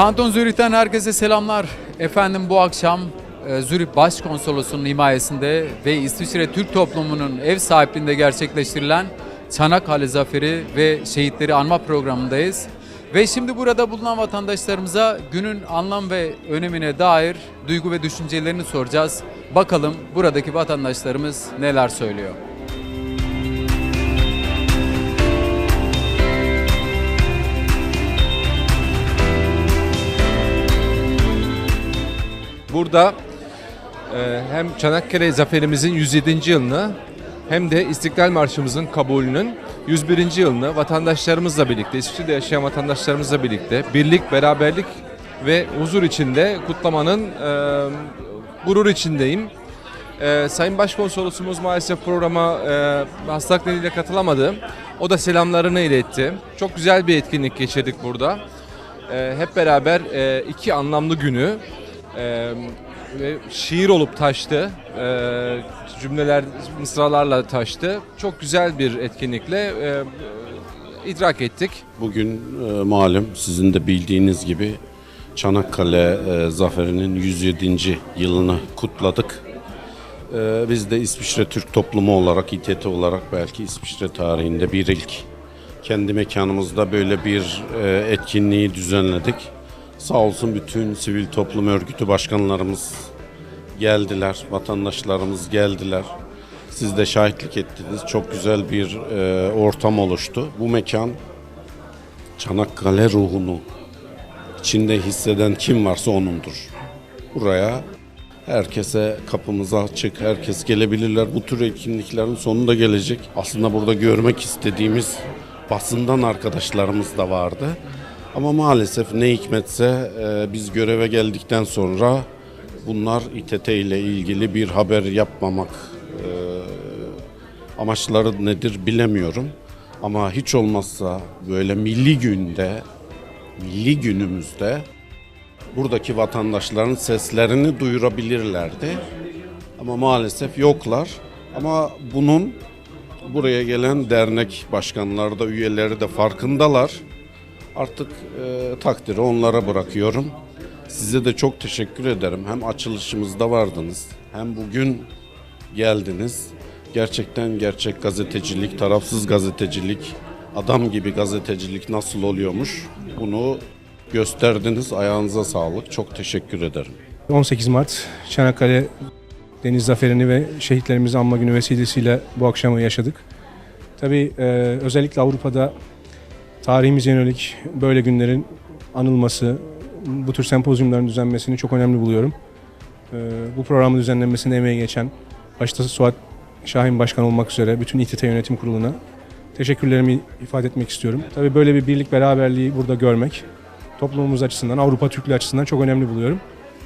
Kanton Zürih'ten herkese selamlar. Efendim bu akşam e, Zürih Başkonsolosu'nun himayesinde ve İsviçre Türk toplumunun ev sahipliğinde gerçekleştirilen Çanakkale Zaferi ve Şehitleri Anma programındayız. Ve şimdi burada bulunan vatandaşlarımıza günün anlam ve önemine dair duygu ve düşüncelerini soracağız. Bakalım buradaki vatandaşlarımız neler söylüyor. Burada e, hem Çanakkale Zaferimizin 107. yılını hem de İstiklal Marşımızın kabulünün 101. yılını vatandaşlarımızla birlikte, İsviçre'de yaşayan vatandaşlarımızla birlikte birlik, beraberlik ve huzur içinde kutlamanın e, gurur içindeyim. E, Sayın Başkonsolosumuz maalesef programa e, hastalık nedeniyle katılamadı. O da selamlarını iletti. Çok güzel bir etkinlik geçirdik burada. E, hep beraber e, iki anlamlı günü e, ve şiir olup taştı. E, cümleler mısralarla taştı. Çok güzel bir etkinlikle e, idrak ettik. Bugün e, malum sizin de bildiğiniz gibi Çanakkale e, Zaferi'nin 107. yılını kutladık. E, biz de İsviçre Türk toplumu olarak, İTT olarak belki İsviçre tarihinde bir ilk kendi mekanımızda böyle bir e, etkinliği düzenledik. Sağ olsun bütün sivil toplum örgütü başkanlarımız geldiler, vatandaşlarımız geldiler. Siz de şahitlik ettiniz. Çok güzel bir e, ortam oluştu. Bu mekan Çanakkale ruhunu içinde hisseden kim varsa onundur. Buraya herkese kapımızı açık, herkes gelebilirler. Bu tür etkinliklerin sonunda gelecek. Aslında burada görmek istediğimiz basından arkadaşlarımız da vardı. Ama maalesef ne hikmetse e, biz göreve geldikten sonra bunlar İTT ile ilgili bir haber yapmamak e, amaçları nedir bilemiyorum. Ama hiç olmazsa böyle milli günde, milli günümüzde buradaki vatandaşların seslerini duyurabilirlerdi. Ama maalesef yoklar. Ama bunun buraya gelen dernek başkanları da üyeleri de farkındalar. Artık e, takdiri onlara bırakıyorum. Size de çok teşekkür ederim. Hem açılışımızda vardınız hem bugün geldiniz. Gerçekten gerçek gazetecilik, tarafsız gazetecilik, adam gibi gazetecilik nasıl oluyormuş bunu gösterdiniz. Ayağınıza sağlık. Çok teşekkür ederim. 18 Mart Çanakkale Deniz Zaferi'ni ve şehitlerimizi anma günü vesilesiyle bu akşamı yaşadık. Tabii e, özellikle Avrupa'da tarihimize yönelik böyle günlerin anılması, bu tür sempozyumların düzenlenmesini çok önemli buluyorum. E, bu programın düzenlenmesinde emeği geçen, başta Suat Şahin Başkan olmak üzere bütün İTT Yönetim Kurulu'na teşekkürlerimi ifade etmek istiyorum. Tabii böyle bir birlik beraberliği burada görmek toplumumuz açısından, Avrupa Türklüğü açısından çok önemli buluyorum.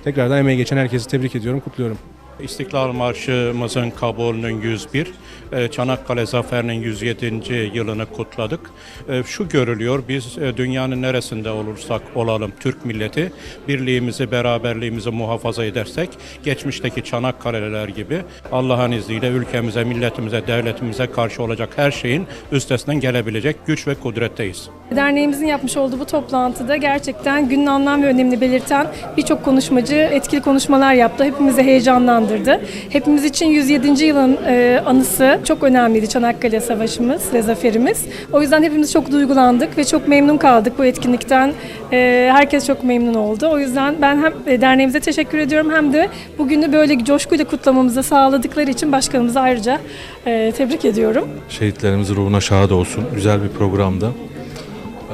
Tekrardan emeği geçen herkesi tebrik ediyorum, kutluyorum. İstiklal Marşımızın kabulünün 101, e, Çanakkale Zaferi'nin 107. yılını kutladık. E, Şu görülüyor, biz e, dünyanın neresinde olursak olalım Türk milleti birliğimizi, beraberliğimizi muhafaza edersek geçmişteki Çanakkale'ler gibi Allah'ın izniyle ülkemize, milletimize, devletimize karşı olacak her şeyin üstesinden gelebilecek güç ve kudretteyiz. Derneğimizin yapmış olduğu bu toplantıda gerçekten günün anlam ve önemini belirten birçok konuşmacı etkili konuşmalar yaptı. Hepimizi heyecanlandırdı. Hepimiz için 107. yılın e, anısı çok önemliydi Çanakkale Savaşımız ve zaferimiz. O yüzden hepimiz çok duygulandık ve çok memnun kaldık bu etkinlikten. E, herkes çok memnun oldu. O yüzden ben hem e, derneğimize teşekkür ediyorum hem de bugünü böyle coşkuyla kutlamamızı sağladıkları için başkanımıza ayrıca e, tebrik ediyorum. Şehitlerimizin ruhuna şahit olsun. Güzel bir programda.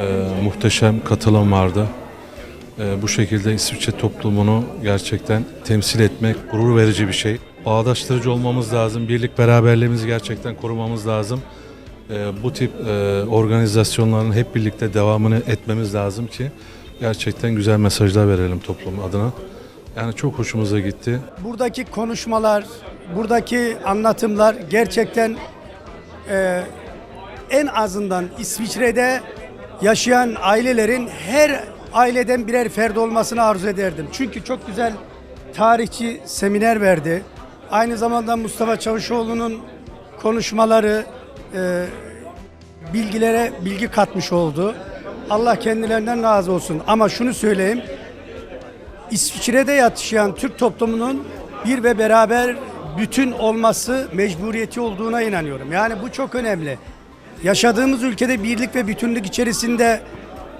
Ee, muhteşem katılım vardı. Ee, bu şekilde İsviçre toplumunu gerçekten temsil etmek gurur verici bir şey. Bağdaştırıcı olmamız lazım. Birlik beraberliğimizi gerçekten korumamız lazım. Ee, bu tip e, organizasyonların hep birlikte devamını etmemiz lazım ki gerçekten güzel mesajlar verelim toplum adına. Yani çok hoşumuza gitti. buradaki konuşmalar, buradaki anlatımlar gerçekten e, en azından İsviçre'de yaşayan ailelerin her aileden birer ferdi olmasını arzu ederdim. Çünkü çok güzel tarihçi seminer verdi. Aynı zamanda Mustafa Çavuşoğlu'nun konuşmaları e, bilgilere bilgi katmış oldu. Allah kendilerinden razı olsun. Ama şunu söyleyeyim. İsviçre'de yaşayan Türk toplumunun bir ve beraber bütün olması mecburiyeti olduğuna inanıyorum. Yani bu çok önemli. Yaşadığımız ülkede birlik ve bütünlük içerisinde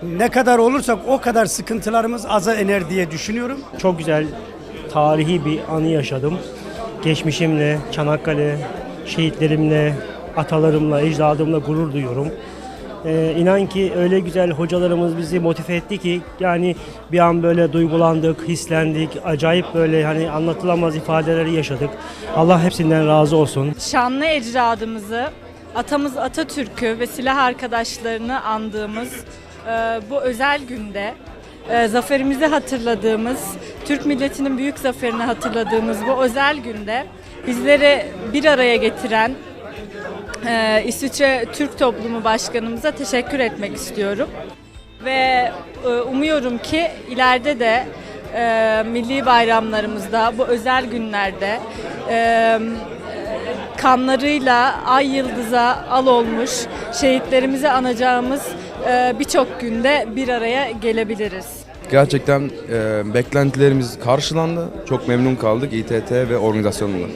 ne kadar olursak o kadar sıkıntılarımız aza iner diye düşünüyorum. Çok güzel tarihi bir anı yaşadım. Geçmişimle, Çanakkale, şehitlerimle, atalarımla, ecdadımla gurur duyuyorum. Ee, inan ki öyle güzel hocalarımız bizi motive etti ki yani bir an böyle duygulandık, hislendik, acayip böyle hani anlatılamaz ifadeleri yaşadık. Allah hepsinden razı olsun. şanlı ecdadımızı, atamız Atatürk'ü ve silah arkadaşlarını andığımız e, bu özel günde e, zaferimizi hatırladığımız, Türk milletinin büyük zaferini hatırladığımız bu özel günde bizleri bir araya getiren e, İsviçre Türk Toplumu Başkanımıza teşekkür etmek istiyorum. Ve e, umuyorum ki ileride de e, milli bayramlarımızda, bu özel günlerde e, kanlarıyla ay yıldıza al olmuş şehitlerimizi anacağımız e, birçok günde bir araya gelebiliriz. Gerçekten e, beklentilerimiz karşılandı. Çok memnun kaldık İTT ve organizasyonundan.